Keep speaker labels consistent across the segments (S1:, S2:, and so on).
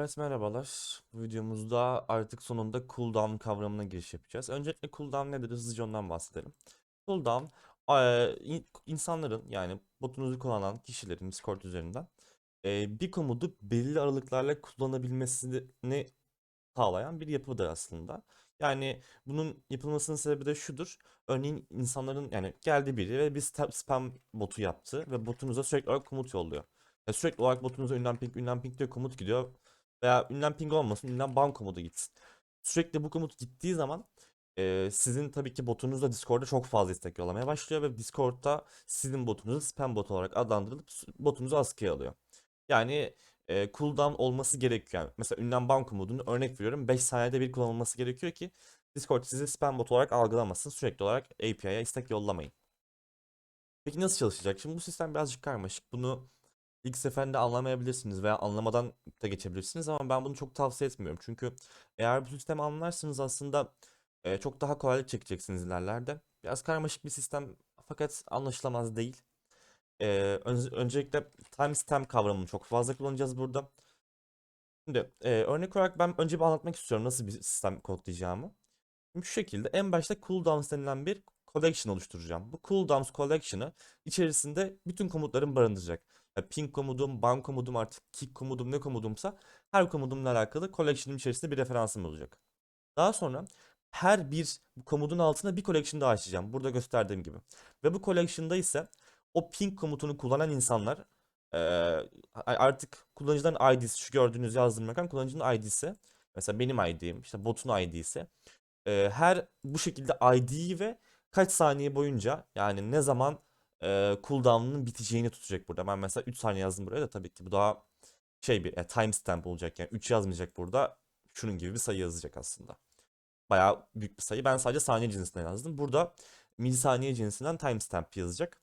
S1: Evet merhabalar. Bu videomuzda artık sonunda cooldown kavramına giriş yapacağız. Öncelikle cooldown nedir? Hızlıca ondan bahsedelim. Cooldown insanların yani botunuzu kullanan kişilerin Discord üzerinden eee, bir komodu belirli aralıklarla kullanabilmesini sağlayan bir yapıdır aslında. Yani bunun yapılmasının sebebi de şudur. Örneğin insanların yani geldi biri ve bir spam botu yaptı ve botunuza sürekli olarak komut yolluyor. Ya sürekli olarak botunuza ünlem ping ünlem ping diye komut gidiyor veya ünlem ping olmasın ünlem ban komutu gitsin. Sürekli bu komut gittiği zaman e, sizin tabii ki botunuz da Discord'da çok fazla istek yollamaya başlıyor ve Discord'da sizin botunuzu spam bot olarak adlandırılıp botunuzu askıya alıyor. Yani e, cooldown olması gerekiyor. Yani mesela ünlem ban komutunu örnek veriyorum 5 saniyede bir kullanılması gerekiyor ki Discord sizi spam bot olarak algılamasın. Sürekli olarak API'ye istek yollamayın. Peki nasıl çalışacak? Şimdi bu sistem birazcık karmaşık. Bunu ilk seferinde anlamayabilirsiniz veya anlamadan da geçebilirsiniz ama ben bunu çok tavsiye etmiyorum. Çünkü eğer bu sistemi anlarsınız aslında e, çok daha kolaylık çekeceksiniz ilerlerde. Biraz karmaşık bir sistem fakat anlaşılamaz değil. E, ön- öncelikle timestamp kavramını çok fazla kullanacağız burada. Şimdi e, örnek olarak ben önce bir anlatmak istiyorum nasıl bir sistem kodlayacağımı. Şimdi şu şekilde en başta cooldowns denilen bir collection oluşturacağım. Bu cooldowns collection'ı içerisinde bütün komutlarım barındıracak. Ping komudum, ban komudum artık kick komudum ne komudumsa her komudumla alakalı collection'ın içerisinde bir referansım olacak. Daha sonra her bir komudun altına bir collection daha açacağım. Burada gösterdiğim gibi. Ve bu collection'da ise o ping komutunu kullanan insanlar artık kullanıcıların ID'si şu gördüğünüz yazdığım rakam kullanıcının ID'si. Mesela benim ID'm, işte botun ID'si. Her bu şekilde ID'yi ve kaç saniye boyunca yani ne zaman eee cooldown'un biteceğini tutacak burada. Ben mesela 3 saniye yazdım buraya da tabii ki bu daha şey bir e, timestamp olacak yani 3 yazmayacak burada. Şunun gibi bir sayı yazacak aslında. Bayağı büyük bir sayı. Ben sadece saniye cinsinden yazdım. Burada milisaniye cinsinden timestamp yazacak.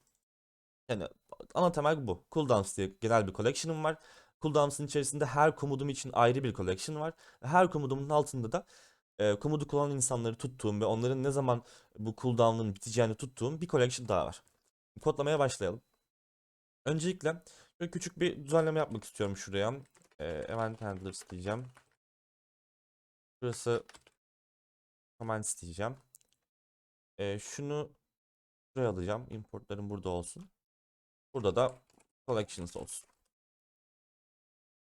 S1: Yani ana temel bu. Cooldowns diye genel bir collection'ım var. Cooldowns'ın içerisinde her komudum için ayrı bir collection var. Her komudumun altında da e, komodu kullanan insanları tuttuğum ve onların ne zaman bu cooldown'un biteceğini tuttuğum bir collection daha var. Kodlamaya başlayalım. Öncelikle böyle küçük bir düzenleme yapmak istiyorum şuraya. E, event handlers diyeceğim. Burası comments diyeceğim. E, şunu şuraya alacağım. Importlarım burada olsun. Burada da collections olsun.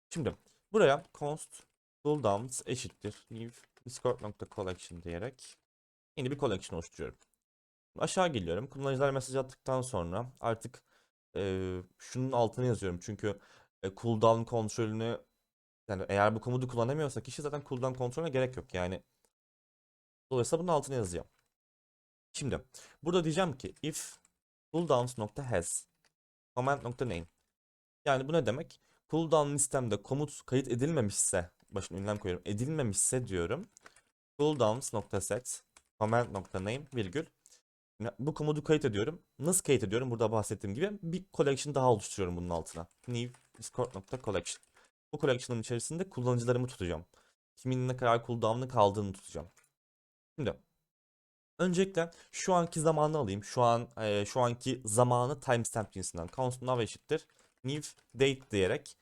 S1: Şimdi buraya const cooldowns eşittir new discord.collection diyerek yeni bir collection oluşturuyorum. Aşağı geliyorum. Kullanıcılar mesaj attıktan sonra artık e, şunun altına yazıyorum. Çünkü e, cooldown kontrolünü yani eğer bu komutu kullanamıyorsa kişi zaten cooldown kontrolüne gerek yok. Yani dolayısıyla bunun altına yazacağım. Şimdi burada diyeceğim ki if cooldowns.has command.name yani bu ne demek? Cooldown listemde komut kayıt edilmemişse başına ünlem koyuyorum. Edilmemişse diyorum. cooldowns.set command.name virgül bu komodu kayıt ediyorum. Nasıl kayıt ediyorum? Burada bahsettiğim gibi bir collection daha oluşturuyorum bunun altına. New discord.collection. Bu collection'ın içerisinde kullanıcılarımı tutacağım. Kimin ne kadar cooldown'lı kaldığını tutacağım. Şimdi öncelikle şu anki zamanı alayım. Şu an e, şu anki zamanı timestamp cinsinden. Const now eşittir. New date diyerek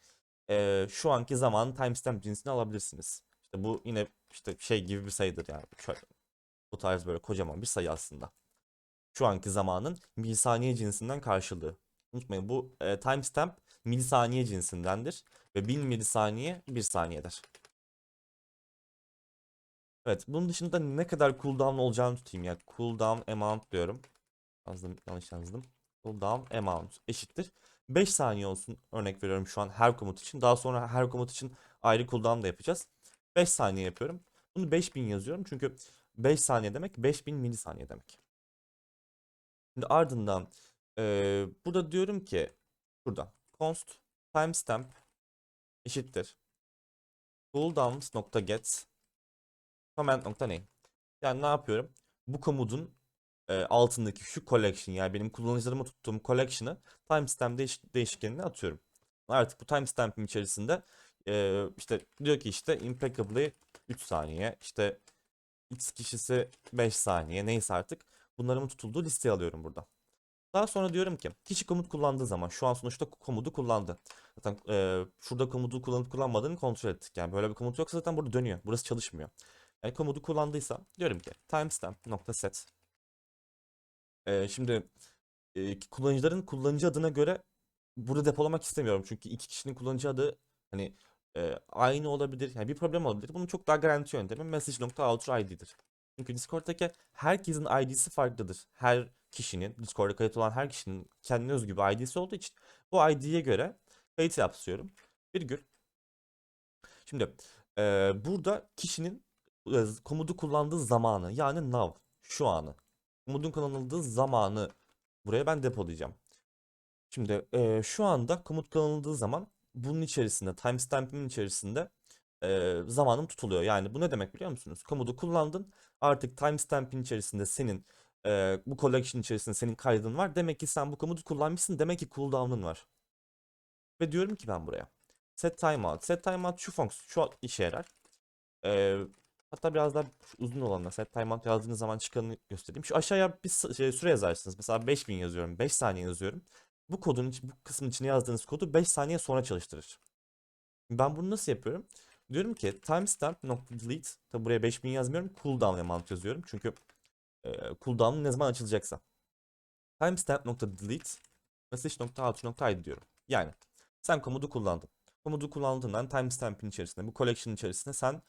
S1: e, şu anki zamanı timestamp cinsine alabilirsiniz. İşte bu yine işte şey gibi bir sayıdır yani. Şöyle, bu tarz böyle kocaman bir sayı aslında şu anki zamanın milisaniye cinsinden karşılığı. Unutmayın bu e, timestamp milisaniye cinsindendir ve 1000 milisaniye 1 saniyedir. Evet, bunun dışında ne kadar cooldown olacağını tutayım ya. Cooldown amount diyorum. Yazdım, yanlış yazdım. Cooldown amount eşittir. 5 saniye olsun örnek veriyorum şu an her komut için. Daha sonra her komut için ayrı cooldown da yapacağız. 5 saniye yapıyorum. Bunu 5000 yazıyorum çünkü 5 saniye demek 5000 milisaniye demek. Şimdi ardından eee, burada diyorum ki burada const timestamp eşittir cooldowns.get command.name yani ne yapıyorum? Bu komutun e, altındaki şu collection yani benim kullanıcılarıma tuttuğum collection'ı timestamp değiş değişkenine atıyorum. Artık bu timestamp'in içerisinde e, işte diyor ki işte impeccably 3 saniye işte x kişisi 5 saniye neyse artık bunların tutulduğu listeye alıyorum burada. Daha sonra diyorum ki kişi komut kullandığı zaman şu an sonuçta komutu kullandı. Zaten e, şurada komutu kullanıp kullanmadığını kontrol ettik. Yani böyle bir komut yoksa zaten burada dönüyor. Burası çalışmıyor. Yani komutu kullandıysa diyorum ki timestamp nokta set. E, şimdi e, kullanıcıların kullanıcı adına göre burada depolamak istemiyorum. Çünkü iki kişinin kullanıcı adı hani e, aynı olabilir. Yani bir problem olabilir. Bunun çok daha garanti yöntemi message.outerID'dir. Çünkü Discord'daki herkesin ID'si farklıdır. Her kişinin, Discord'a kayıt olan her kişinin kendine özgü bir ID'si olduğu için bu ID'ye göre kayıt yapıyorum. Virgül. Şimdi e, burada kişinin e, komutu kullandığı zamanı yani now şu anı komutun kullanıldığı zamanı buraya ben depolayacağım. Şimdi e, şu anda komut kullanıldığı zaman bunun içerisinde timestamp'in içerisinde e, zamanım tutuluyor. Yani bu ne demek biliyor musunuz? Komutu kullandın artık timestamp'in içerisinde senin e, bu collection içerisinde senin kaydın var. Demek ki sen bu komutu kullanmışsın. Demek ki cooldown'un var. Ve diyorum ki ben buraya set timeout. Set timeout şu fonksiyon şu işe yarar. E, hatta biraz daha uzun olanla set timeout yazdığınız zaman çıkanı göstereyim. Şu aşağıya bir şey, süre yazarsınız. Mesela 5000 yazıyorum. 5 saniye yazıyorum. Bu kodun bu kısmın içine yazdığınız kodu 5 saniye sonra çalıştırır. Ben bunu nasıl yapıyorum? Diyorum ki timestamp.delete tabi buraya 5000 yazmıyorum. Cooldown amount yazıyorum. Çünkü e, cooldown'un ne zaman açılacaksa. Timestamp.delete message.out.id diyorum. Yani sen komutu kullandın. Komutu kullandığından timestamp'in içerisinde, bu collection içerisinde sen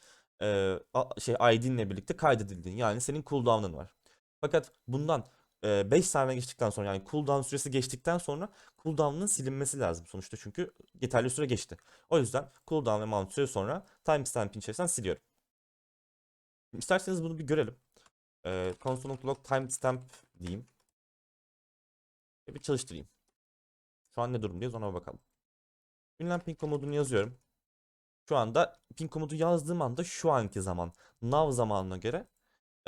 S1: e, şey ID'nle birlikte kaydedildin. Yani senin cooldown'un var. Fakat bundan 5 saniye geçtikten sonra yani cooldown süresi geçtikten sonra cooldown'un silinmesi lazım sonuçta çünkü yeterli süre geçti. O yüzden cooldown ve mount süre sonra timestamp'in içerisinden siliyorum. İsterseniz bunu bir görelim. Ee, console.log timestamp diyeyim. Ve bir çalıştırayım. Şu an ne durumdayız ona bakalım. Ünlem ping komutunu yazıyorum. Şu anda ping komutu yazdığım anda şu anki zaman now zamanına göre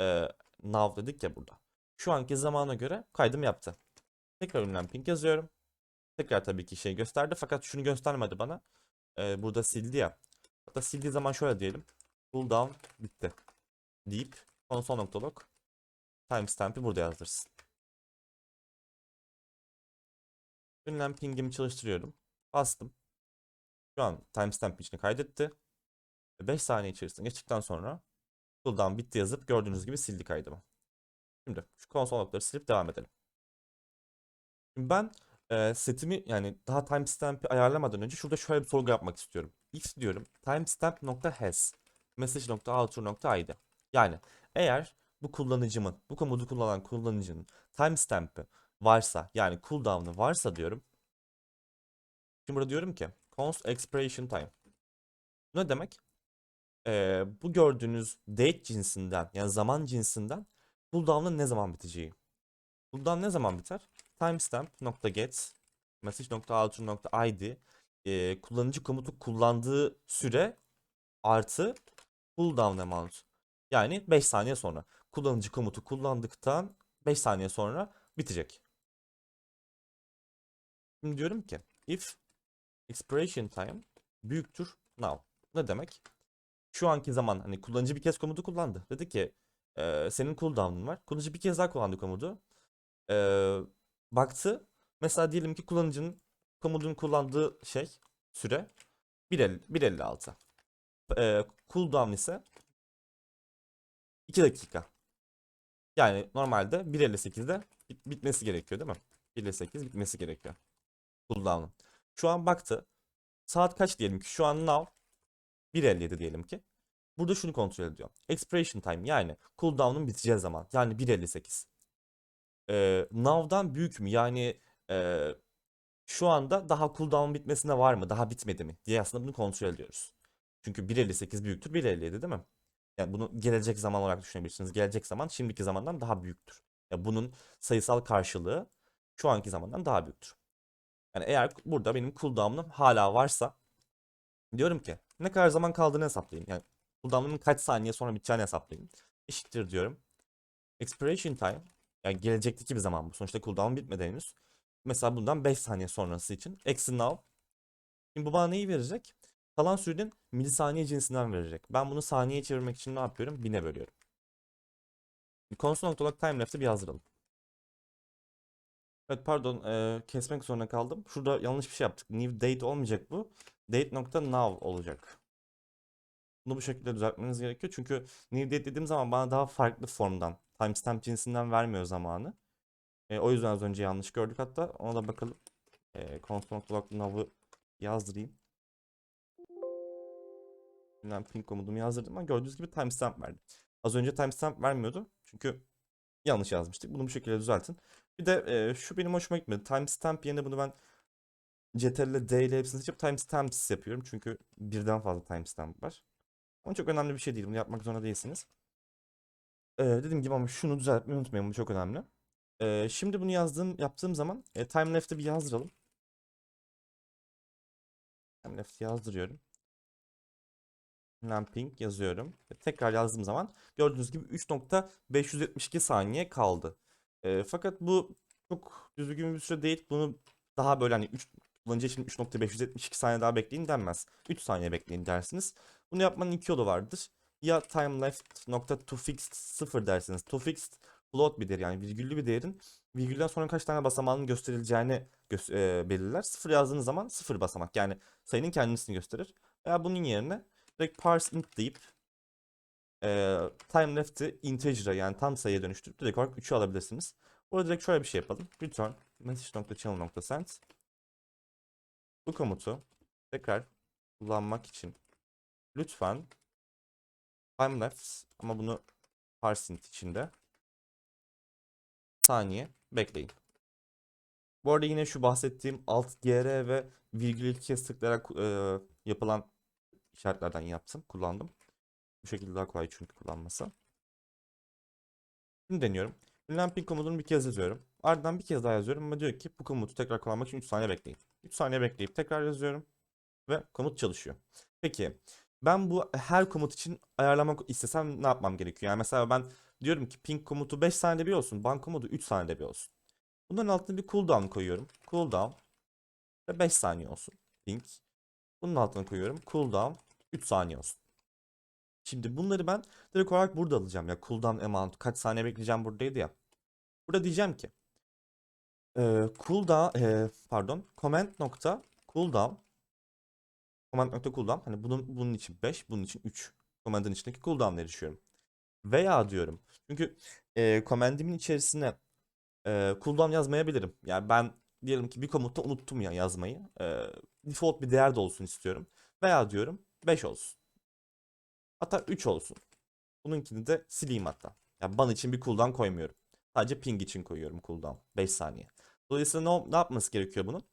S1: e, now dedik ya burada. Şu anki zamana göre kaydım yaptı. Tekrar ünlem ping yazıyorum. Tekrar tabii ki şey gösterdi fakat şunu göstermedi bana. E, burada sildi ya. Hatta sildiği zaman şöyle diyelim. Cooldown bitti. Deyip console.log timestamp'i burada yazdırsın. Ünlem ping'imi çalıştırıyorum. Bastım. Şu an timestamp içine kaydetti. 5 saniye içerisinde geçtikten sonra cooldown bitti yazıp gördüğünüz gibi sildi kaydımı. Şimdi şu konsol noktaları silip devam edelim. Şimdi ben e, setimi yani daha timestamp'i ayarlamadan önce şurada şöyle bir sorgu yapmak istiyorum. X diyorum timestamp.has message.outer.id Yani eğer bu kullanıcımın, bu komutu kullanan kullanıcının timestamp'i varsa yani cooldown'ı varsa diyorum. Şimdi burada diyorum ki const expiration time. Ne demek? Ee, bu gördüğünüz date cinsinden yani zaman cinsinden cooldown'ın ne zaman biteceği. Cooldown ne zaman biter? timestamp.get message.outer.id e, kullanıcı komutu kullandığı süre artı cooldown amount. Yani 5 saniye sonra. Kullanıcı komutu kullandıktan 5 saniye sonra bitecek. Şimdi diyorum ki if expiration time büyüktür now. Ne demek? Şu anki zaman hani kullanıcı bir kez komutu kullandı. Dedi ki e, senin cooldown'un var. Kullanıcı bir kez daha kullandı komutu. E, baktı. Mesela diyelim ki kullanıcının komutun kullandığı şey süre 1.50 1.56. E, cooldown ise 2 dakika. Yani normalde 1.58'de bit- bitmesi gerekiyor değil mi? 1.58 bitmesi gerekiyor. Cooldown'un. Şu an baktı. Saat kaç diyelim ki? Şu an now 1.57 diyelim ki. Burada şunu kontrol ediyor. Expiration time yani cooldown'un biteceği zaman. Yani 1.58. Ee, now'dan büyük mü? Yani e, şu anda daha cooldown bitmesine var mı? Daha bitmedi mi? diye aslında bunu kontrol ediyoruz. Çünkü 1.58 büyüktür 1.57 değil mi? Yani bunu gelecek zaman olarak düşünebilirsiniz. Gelecek zaman şimdiki zamandan daha büyüktür. Ya bunun sayısal karşılığı şu anki zamandan daha büyüktür. Yani eğer burada benim cooldown'um hala varsa diyorum ki ne kadar zaman kaldığını hesaplayayım. Yani cooldown'umun kaç saniye sonra biteceğini hesaplayayım. Eşittir diyorum. Expiration time yani gelecekteki bir zaman bu. Sonuçta cooldown bitmedi henüz. Mesela bundan 5 saniye sonrası için eksi now. Şimdi bu bana neyi verecek? Kalan sürenin milisaniye cinsinden verecek. Ben bunu saniyeye çevirmek için ne yapıyorum? Bine bölüyorum. Console.log timelapse'i bir yazdıralım. Evet pardon eee, kesmek zorunda kaldım. Şurada yanlış bir şey yaptık. New date olmayacak bu. Date.now olacak. Bunu bu şekilde düzeltmeniz gerekiyor. Çünkü new date dediğim zaman bana daha farklı formdan, timestamp cinsinden vermiyor zamanı. E, o yüzden az önce yanlış gördük hatta. Ona da bakalım. E, console.now'ı yazdırayım. Ben ping komutumu yazdırdım ama gördüğünüz gibi timestamp verdi. Az önce timestamp vermiyordu. Çünkü yanlış yazmıştık. Bunu bu şekilde düzeltin. Bir de e, şu benim hoşuma gitmedi. Timestamp yerine bunu ben CTRL D ile hepsini seçip timestamps yapıyorum. Çünkü birden fazla timestamp var. Ama çok önemli bir şey değil. Bunu yapmak zorunda değilsiniz. Ee, dediğim gibi ama şunu düzeltmeyi unutmayın. Bu çok önemli. Ee, şimdi bunu yazdığım, yaptığım zaman e, time left'e bir yazdıralım. Time left yazdırıyorum. Lamping yazıyorum. Ve tekrar yazdığım zaman gördüğünüz gibi 3.572 saniye kaldı. Ee, fakat bu çok düzgün bir süre değil. Bunu daha böyle hani 3 kullanıcı için 3.572 saniye daha bekleyin denmez. 3 saniye bekleyin dersiniz. Bunu yapmanın iki yolu vardır. Ya time left nokta to fixed 0 dersiniz. To fixed float bir değer yani virgüllü bir değerin virgülden sonra kaç tane basamağının gösterileceğini gö e, belirler. 0 yazdığınız zaman 0 basamak yani sayının kendisini gösterir. Veya bunun yerine direkt parse int deyip e, time left'i integer'a yani tam sayıya dönüştürüp direkt olarak 3'ü alabilirsiniz. Burada direkt şöyle bir şey yapalım. Return message.channel.send bu komutu tekrar kullanmak için lütfen time left ama bunu parse int içinde saniye bekleyin. Bu arada yine şu bahsettiğim alt gr ve virgül iki kez tıklayarak e, yapılan işaretlerden yaptım, kullandım. Bu şekilde daha kolay çünkü kullanması. Şimdi deniyorum. Lamping komutunu bir kez yazıyorum. Ardından bir kez daha yazıyorum ama diyor ki bu komutu tekrar kullanmak için 3 saniye bekleyin. 3 saniye bekleyip tekrar yazıyorum ve komut çalışıyor. Peki ben bu her komut için ayarlamak istesem ne yapmam gerekiyor? Yani mesela ben diyorum ki ping komutu 5 saniyede bir olsun, ban komutu 3 saniyede bir olsun. Bunların altına bir cooldown koyuyorum. Cooldown ve 5 saniye olsun. Ping. Bunun altına koyuyorum. Cooldown 3 saniye olsun. Şimdi bunları ben direkt olarak burada alacağım ya. Cooldown amount kaç saniye bekleyeceğim buradaydı ya. Burada diyeceğim ki e, cooldown e, pardon command nokta cooldown command nokta cooldown hani bunun bunun için 5 bunun için 3 command'ın içindeki cooldown'ları erişiyorum. Veya diyorum çünkü e, command'imin içerisine e, cooldown yazmayabilirim. Yani ben diyelim ki bir komutta unuttum ya yazmayı. E, default bir değer de olsun istiyorum. Veya diyorum 5 olsun. Hatta 3 olsun. Bununkini de sileyim hatta. Yani ban için bir cooldown koymuyorum. Sadece ping için koyuyorum cooldown. 5 saniye. Dolayısıyla ne, ne yapması gerekiyor bunun?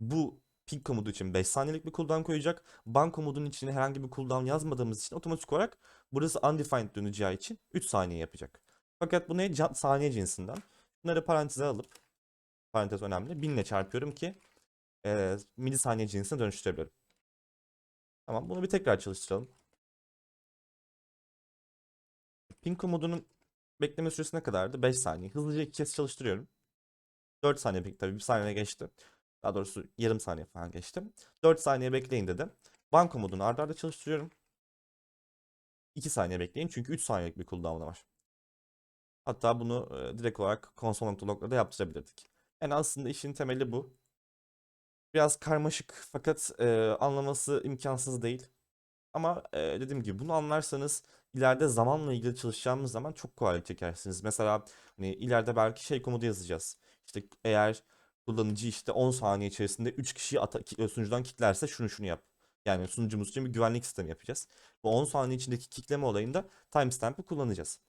S1: Bu ping komutu için 5 saniyelik bir cooldown koyacak. Ban komudunun içine herhangi bir cooldown yazmadığımız için otomatik olarak burası undefined döneceği için 3 saniye yapacak. Fakat bu ne? Saniye cinsinden. Bunları paranteze alıp parantez önemli. 1000 ile çarpıyorum ki e, milisaniye cinsine dönüştürebilirim. Tamam bunu bir tekrar çalıştıralım. Ping komudunun bekleme süresi ne kadardı? 5 saniye. Hızlıca iki kez çalıştırıyorum. 4 saniye pek tabii bir saniye geçti. Daha doğrusu yarım saniye falan geçti. 4 saniye bekleyin dedim. Ban komudunu arda arda çalıştırıyorum. 2 saniye bekleyin çünkü 3 saniyelik bir cooldown'ı var. Hatta bunu e, direkt olarak console.log'la da yaptırabilirdik. Yani aslında işin temeli bu. Biraz karmaşık fakat e, anlaması imkansız değil. Ama e, dediğim gibi bunu anlarsanız ileride zamanla ilgili çalışacağımız zaman çok kolaylık çekersiniz. Mesela hani ileride belki şey komutu yazacağız. İşte eğer kullanıcı işte 10 saniye içerisinde 3 kişiyi ata- ki- sunucudan kilitlerse şunu şunu yap. Yani sunucumuz için bir güvenlik sistemi yapacağız. Bu 10 saniye içindeki kitleme olayında timestamp'ı kullanacağız.